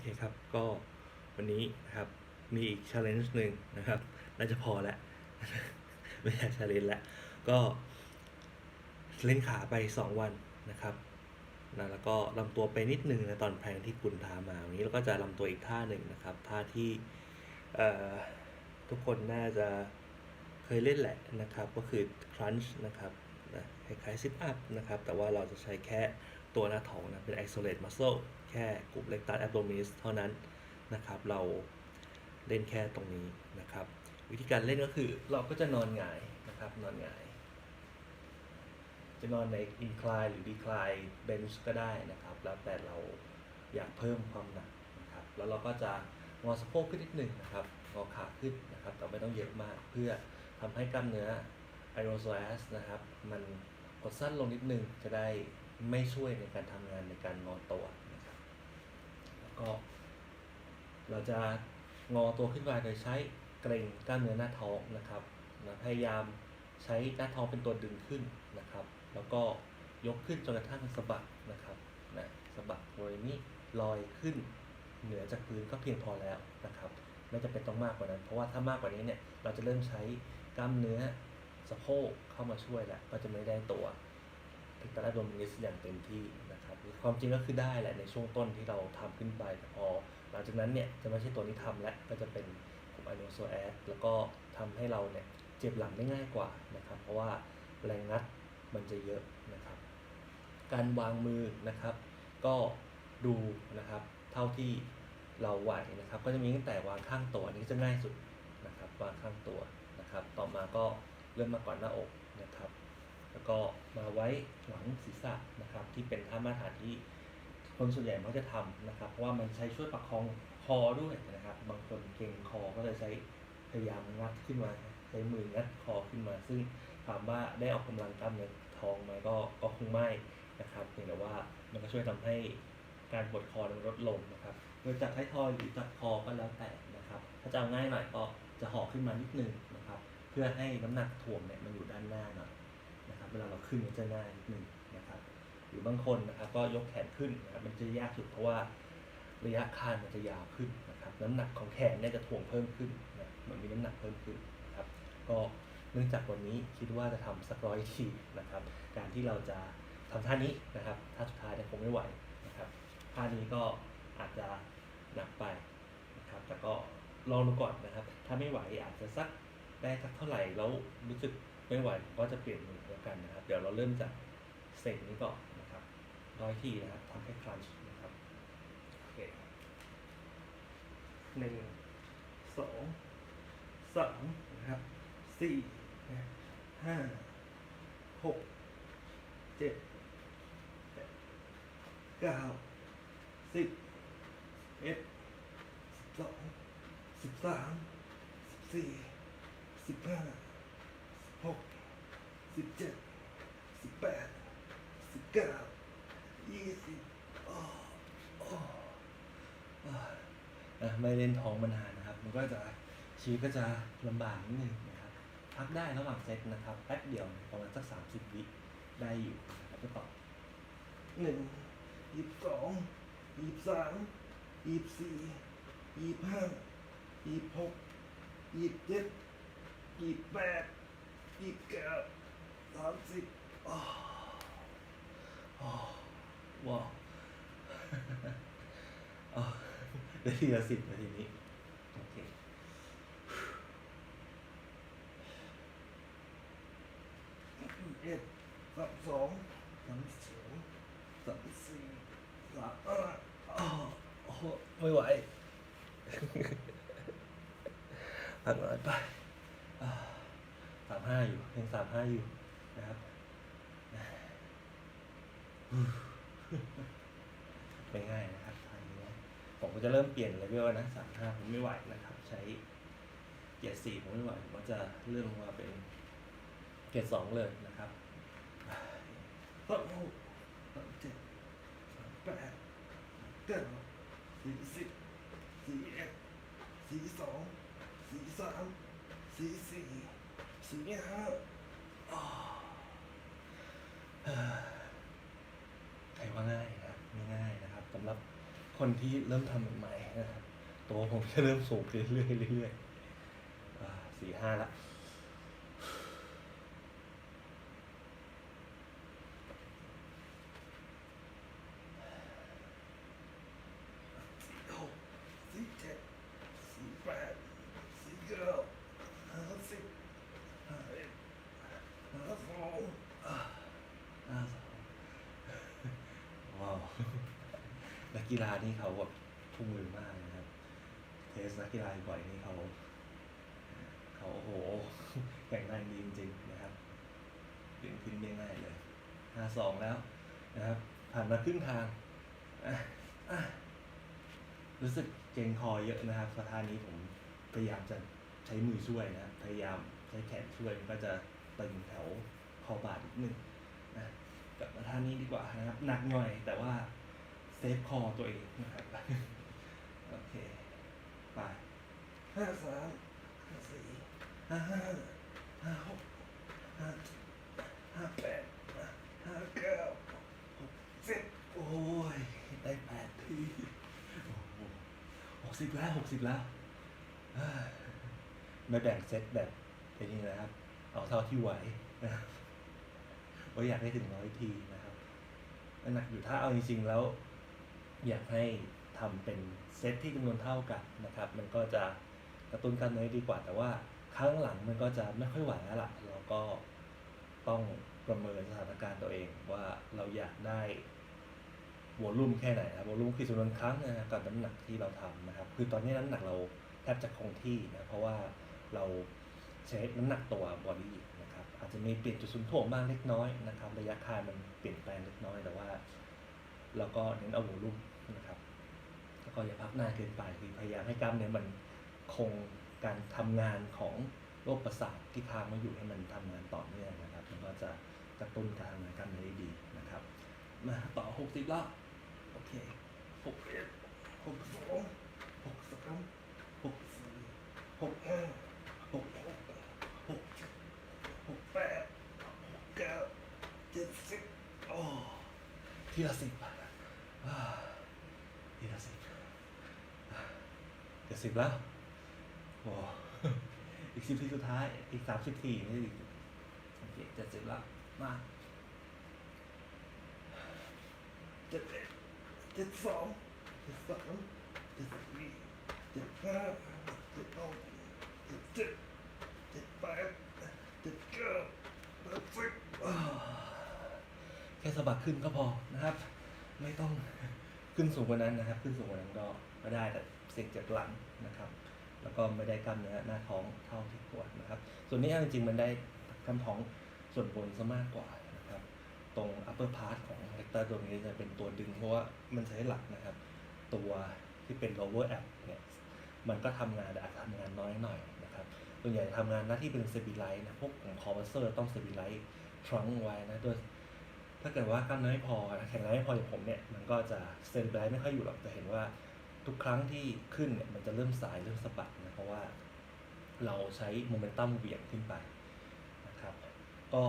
เคครับ ก็วันนี้นะครับมีอีก challenge หนึ่งนะครับน่าจะพอแล้วไม่อยาก challenge แล้วก็เล่นขาไป 2 วันนะครับนะแล้วก็ลำตัวไปนิดนึงนะตอนแพงที่คุณทามาวันนี้เราก็จะลำตัวอีกท่าหนึ่งนะครับ ท่าที่ทุกคนน่าจะเคยเล่นแหละนะครับ ก็คือ crunch นะครับนะคล้ายๆ sit up นะครับ แต่ว่าเราจะใช้แค่ ตัวหน้าท้องนะเป็น isolate muscle แค่กลุ่ม rectus abdominis เท่านั้นนะครับ เราเล่นแค่ตรงนี้นะครับ วิธีการเล่นก็คือเราก็จะนอนหงายนะครับนอนหงาย จะนอนใน incline หรือ decline bench ก็ได้นะครับ แล้วแต่เราอยากเพิ่มความหนักนะครับ แล้วเราก็จะงอสะโพกขึ้นนิดหนึ่งนะครับงอขาขึ้นนะครับ แต่ไม่ต้องเยอะมากเพื่อทำให้กล้ามเนื้อ aerosoas นะครับ มันกดสั้นลงนิดนึงจะได้ ไม่ช่วยในการทำงานในการงอตัวนะครับแล้วก็ เราจะงอตัวขึ้นมาโดยใช้เกรงกล้ามเนื้อหน้าท้องนะครับนะพยายามใช้หน้าท้องเป็นตัวดึงขึ้นนะครับ แล้วก็ยกขึ้นจนกระทั่งสะบักนะครับนะสะบักบริเวณนี้ลอยขึ้นเหนือจากพื้นก็เพียงพอแล้วนะครับไม่จำเป็นต้องมากกว่านั้น เพราะว่าถ้ามากกว่านี้เนี่ยเราจะเริ่มใช้กล้ามเนื้อสะโพกเข้ามาช่วยแล้วก็จะไม่ได้ตัว พิกตาโดมินิสอย่างเต็มที่นะครับความจริงก็คือได้แหละในช่วงต้นที่เราทำขึ้นไปแต่พอหลังจากนั้นเนี่ยจะไม่ใช่ตัวนี้ทำแล้วก็จะเป็นกลุ่มไอโนโซแอดแล้วก็ทำให้เราเนี่ยเจ็บหลังได้ง่ายกว่านะครับ เพราะว่าแรงงัดมันจะเยอะนะครับ การวางมือนะครับ ก็ดูนะครับเท่าที่เราไหวนะครับ ก็จะมีตั้งแต่วางข้างตัวนนี้จะง่ายสุดนะครับวางข้างตัวนะครับ ต่อมาก็เริ่มมาก่อนหน้าอกนะครับ แล้วก็มาไว้หลังศีรษะนะครับ ที่เป็นท่ามาตรฐานที่คนส่วนใหญ่มักจะทำนะครับ เพราะว่ามันใช้ช่วยประคองคอด้วยนะครับ บางคนเก่งคอก็เลยใช้พยายามงัดขึ้นมา ใช้มืองัดคอขึ้นมา ซึ่งถามว่าได้ออกกำลังกล้ามเนื้อท้องไหมก็ก็คงไม่นะครับเพียงแต่ว่ามันก็ช่วยทำให้การปวดคอมันลดลงนะครับโดยจากท้ายทอยหรือจากคอก็แล้วแต่นะครับ ถ้าจะเอาง่ายหน่อยก็จะห่อขึ้นมานิดนึงนะครับ เพื่อให้น้ำหนักถ่วงเนี่ยมันอยู่ด้านหน้าหน่อย นะครับเวลาเราขึ้นมันจะง่ายนิดนึงนะครับหรือบางคนนะครับก็ยกแขนขึ้นนะครับมันจะยากสุดเพราะว่าระยะคานมันจะยาวขึ้นนะครับน้ำหนักของแขนเนี่ยจะถ่วงเพิ่มขึ้นนะเหมือนมีน้ำหนักเพิ่มขึ้นนะครับก็เนื่องจากวันนี้คิดว่าจะทำสักร้อยทีนะครับการที่เราจะทำท่านี้นะครับท่าสุดท้ายเนี่ยคงไม่ไหวนะครับท่านี้ก็อาจจะหนักไปนะครับแต่ก็ลองดูก่อนนะครับ ถ้าไม่ไหวอาจจะสักได้สักเท่าไหร่แล้วรู้สึกไม่ไหวก็จะเปลี่ยนมือ กันนะครับ เดี๋ยวเราเริ่มจากเซตนี้ก่อนนะครับร้อยที่นะครับทำให้คลันช์นะครับโอเคหนึ่งสองสามนะครับสี่นะห้าหกเจ็ดเก้าสิบเอ็ดสิบสองสิบสามสิบสี่สิบห้า สิบเจ็ดสิบแปดสิบเก้ายี่สิบอ๋ออ๋ออะอะไม่เล่นท้องมานานนะครับ มันก็จะชีวิตก็จะลำบากนิดนึงนะครับ พักได้ระหว่างเซตนะครับแป๊บเดียวประมาณสักสามสิบวิได้อยู่นะครับก็ต่อหนึ่งยี่สิบสองยี่สิบสามยี่สิบสี่ยี่สิบห้ายี่สิบหกยี่สิบเจ็ดยี่สิบแปดยี่สิบเก้า สามสิบอ๋ออ๋อว้าวอ๋อได้ทีละสิบนาทีนี้ โอเค เอ็ดสามสองสามสองสามสี่สามห้าอ๋อโอ้โหไม่ไหวพักหน่อยไปอ่าสามห้าอยู่ ยังสามห้าอยู่ นะครับไม่ง่ายนะครับทางนี้นะผมก็จะเริ่มเปลี่ยนเลเวลนะสามห้าผมไม่ไหวนะครับ ใช้เกียร์สี่ผมไม่ไหวผมก็จะเลื่อนลงมาเป็นเกียร์สองเลยนะครับสามหกสามเจ็ดสามแปดเก้าสี่สิบสี่เอ็ดสี่สองสี่สามสี่สี่สี่ห้าอ่าเอ่อ ใครว่าง่ายนะไม่ง่ายนะครับสำหรับคนที่เริ่มทำใหม่ๆนะครับ ตัวผมจะเริ่มสูงขึ้นเรื่อยๆเรื่อยๆสี่ห้าละ สี่หกสี่เจ็ดสี่แปดสี่เก้าห้าสิบห้าเอ็ดห้าสองอ่าห้าสองว้าว นักกีฬานี่เขาแบบทุ่มมือมากนะครับ เทสนักกีฬาบ่อยนี่เขาเขาโอ้โหแข็งแรงดีจริงๆนะครับเปลี่ยนขึ้นไม่ง่ายเลยห้าสองแล้วนะครับ ผ่านมาครึ่งทางรู้สึกเกรงคอเยอะนะครับสถานนี้ผมพยายามจะใช้มือช่วยนะ พยายามใช้แขนช่วยมันก็จะตึงแถวคอบ่านิดนึงนะ กับมาท่านี้ดีกว่านะครับ หนักหน่อยแต่ว่าเซฟคอตัวเองนะครับ โอเค ไปห้าสามห้าสี่ห้าห้าห้าหกห้าห้าแปดห้าเก้าหกสิบโอ้ย ได้แปดทีหกสิบแล้วหกสิบแล้วไม่แบ่งเซตแบบเป็นนี้นะครับ เอาเท่าที่ไหวนะครับ ว่าอยากให้ถึงร้อยทีนะครับน้ำหนักอยู่ถ้าเอาจริงๆแล้ว อยากให้ทำเป็นเซตที่จำนวนเท่ากันนะครับ มันก็จะกระตุ้นกล้ามเนื้อดีกว่า แต่ว่าครั้งหลังมันก็จะไม่ค่อยไหวแล้วล่ะเราก็ต้องประเมินสถานการณ์ตัวเองว่าเราอยากได้วอลลุ่มแค่ไหนนะบวอลลุ่มคือจำนวนครั้งนะครับกับน้ำหนักที่เราทำนะครับ คือตอนนี้น้ำหนักเราแทบจะคงที่นะเพราะว่าเราใช้น้ำหนักตัวบอดี้ อาจจะมีเปลี่ยนจุดศูนย์ถ่วงบ้างเล็กน้อยนะครับ ระยะคานมันเปลี่ยนแปลงเล็กน้อยแต่ว่าเราก็เน้นเอาวอลลุ่มนะครับ แล้วก็อย่าพักนานเกินไปคือพยายามให้กล้ามเนื้อมันคงการทำงานของโรคประสาทที่ค้างไว้อยู่ให้มันทำงานต่อเนื่องนะครับมันก็จะกระตุ้นการทำงานกล้ามเนื้อได้ดีนะครับมาต่อหกสิบรอบโอเคหกเอ็ดหกสองหกสามหกสี่หกห้าหกหกหกเจ็ดหกแปดหกเก้าเจ็ดสิบโอ้ ทีละสิบทีละสิบเจ็ดสิบแล้วโอ้อีกสิบทีสุดท้าย อีกสามสิบทีไม่ใช่อีกโอเคเจ็ดสิบแล้ว มาเจ็ดเอ็ดเจ็ดสองเจ็ดสามเจ็ดสี่เจ็ดห้าเจ็ดหกเจ็ดเจ็ดเจ็ดแปดเจ็ดเก้าแปดสิบอ่า แค่สะบัดขึ้นก็พอนะครับ ไม่ต้องขึ้นสูงกว่านั้นนะครับ ขึ้นสูงกว่านั้นก็ไม่ได้แต่เสียงจากหลังนะครับ แล้วก็ไม่ได้กล้ามเนื้อหน้าท้องเท่าที่ควรนะครับ ส่วนนี้จริงๆมันได้กล้ามท้องส่วนบนซะมากกว่านะครับ ตรง upper part ของ rectus ตรงนี้จะเป็นตัวดึงเพราะว่ามันใช้หลักนะครับ ตัวที่เป็น lower ab เนี่ยมันก็ทำงานแต่อาจจะทำงานน้อยหน่อยนะครับส่วนใหญ่ทำงานหน้าที่เป็น stabilize นะพวกของ compressor ต้อง stabilize trunk ไว้นะโดย ถ้าเกิดว่ากล้ามเนื้อไม่พอแข็งแรงไม่พออย่างผมเนี่ยมันก็จะ stabilize ไม่ค่อยอยู่หรอกจะเห็นว่าทุกครั้งที่ขึ้นเนี่ยมันจะเริ่มสายเริ่มสะบัดนะเพราะว่าเราใช้โมเมนตัมเหวี่ยงขึ้นไปนะครับ ก็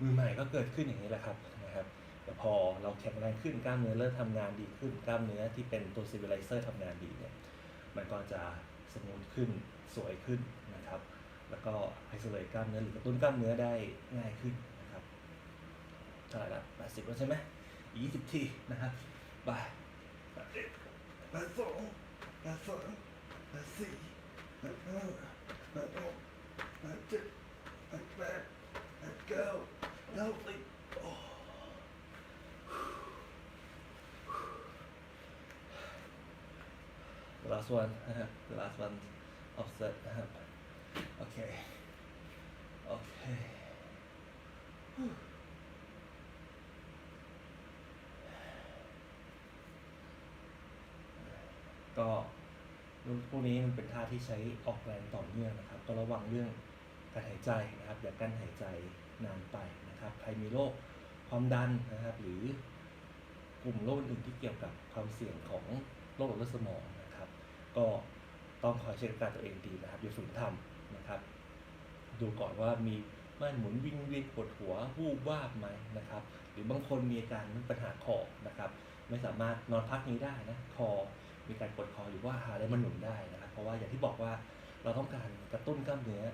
มือใหม่ก็เกิดขึ้นอย่างนี้แหละครับนะครับแต่พอเราแข็งแรงขึ้นกล้ามเนื้อเริ่มทำงานดีขึ้นกล้ามเนื้อที่เป็นตัว stabilizer ทำงานดีเนี่ยมันก็จะสมูทขึ้นสวยขึ้นนะครับ แล้วก็ไอโซเลตกล้ามเนื้อหรือกระตุ้นกล้ามเนื้อได้ง่ายขึ้น เท่าไหร่ละแปดสิบแล้วใช่ไหมอีกยี่สิบทีนะครับไปแปดเอ็ดแปดสองแปดสามแปดสี่แปดห้าแปดหกแปดเจ็ดแปดแปดแปดเก้าแล้วสิบโอ้ The last one, the last one offset. Okay. Okay. ก็พวกนี้มันเป็นท่าที่ใช้ออกแรงต่อเนื่องนะครับ ก็ระวังเรื่องการหายใจนะครับอย่ากั้นหายใจนานไปนะครับ ใครมีโรคความดันนะครับ หรือกลุ่มโรคอื่นที่เกี่ยวกับความเสี่ยงของโรคหลอดเลือดสมองนะครับ ก็ต้องคอยเช็คการตัวเองดีนะครับอย่าฝืนทำนะครับ ดูก่อนว่ามีม่านหมุนวิ่งเวียนปวดหัววูบวาบไหมนะครับ หรือบางคนมีอาการปัญหาคอนะครับ ไม่สามารถนอนพักนี้ได้นะคอ มีการปวดคอหรือว่าหาอะไรมาหนุนได้นะครับ เพราะว่าอย่างที่บอกว่าเราต้องการกระตุ้นกล้ามเนื้อ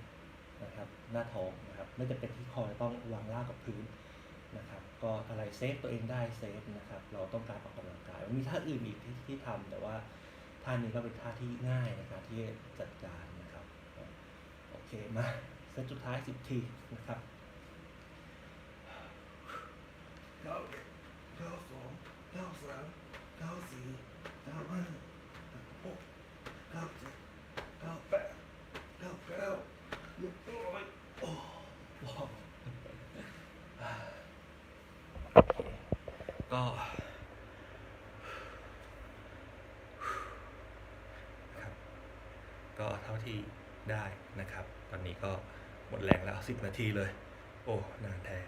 นะครับหน้าท้องนะครับไม่จะเป็นที่คอต้องวางล่างกับพื้นนะครับก็อะไรเซฟตัวเองได้เซฟนะครับเราต้องการออกกำลังกายมันมีท่าอื่นอีกที่ที่ทำแต่ว่าท่านี้ก็เป็นท่าที่ง่ายนะครับที่จัดการนะครับโอเคมาเซตสุดท้าย 10 ทีนะครับเก้าเก้าสองเก้าสามเก้าสี่ เก้าห้าหกเก้าเจ็ดเก้าแปดเก้าเก้าเรียบร้อยโอ้ว้าวก็ครับก็เท่าที่ได้นะครับ ตอนนี้ก็หมดแรงแล้ว10นาทีเลย โอ้ นานแท้